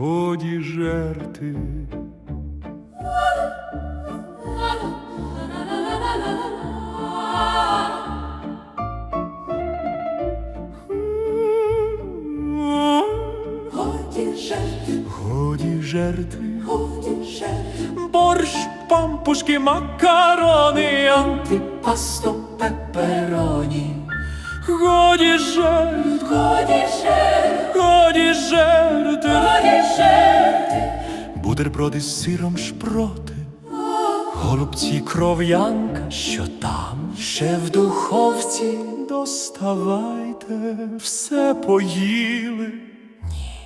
годі жерти. Годі жерти, Годі жерти. годі жерти, Борщ, пампушки, макарони, антипасто пепероні. Годі жерти, Годі жерти, годі жерти. годі жерти, Бутерброди з сиром шпроти, голубці кров'янка, що там? Ще в духовці доставайте, все поїли. Ні,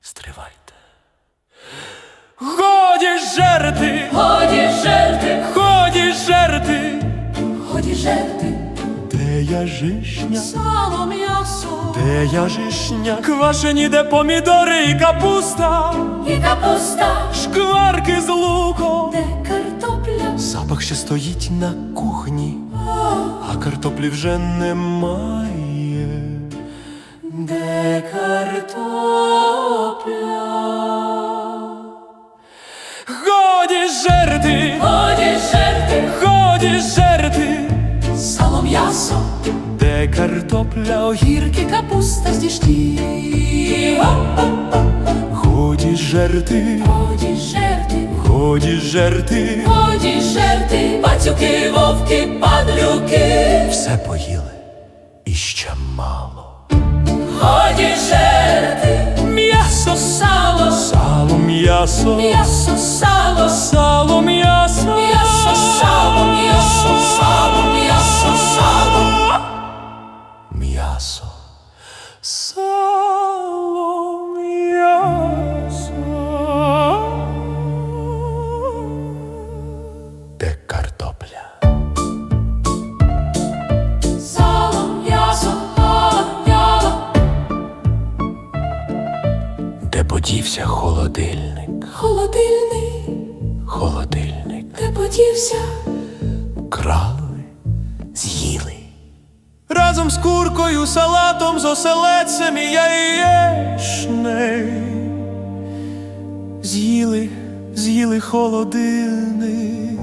стривайте. Годі жерти, годі жерти, годі жерти, годі жерти, де я жишня, сало м'ясо. Де я жишня, квашені, де помідори і капуста, і капуста, шкварки з луком. де картопля, Запах ще стоїть на кухні, а картоплі вже немає. де картопля. Годі жерти, Годі жерти, годі жерти, м'ясо, де картопля огір. гірки капуста з діжді. Годі жерти, Годі жерти, годі жерти, годі жерти, пацюки, вовки, падлюки. все поїли. І ще мало. Годі жерти, М'ясо, сало, сало, м'ясо, м'ясо, сало, сало, м'ясо, подівся холодильник? Холодильник, Холодильник. де подівся, Крали, з'їли. Разом з куркою, салатом, з оселедцем і яєчнею. З'їли, з'їли холодильник.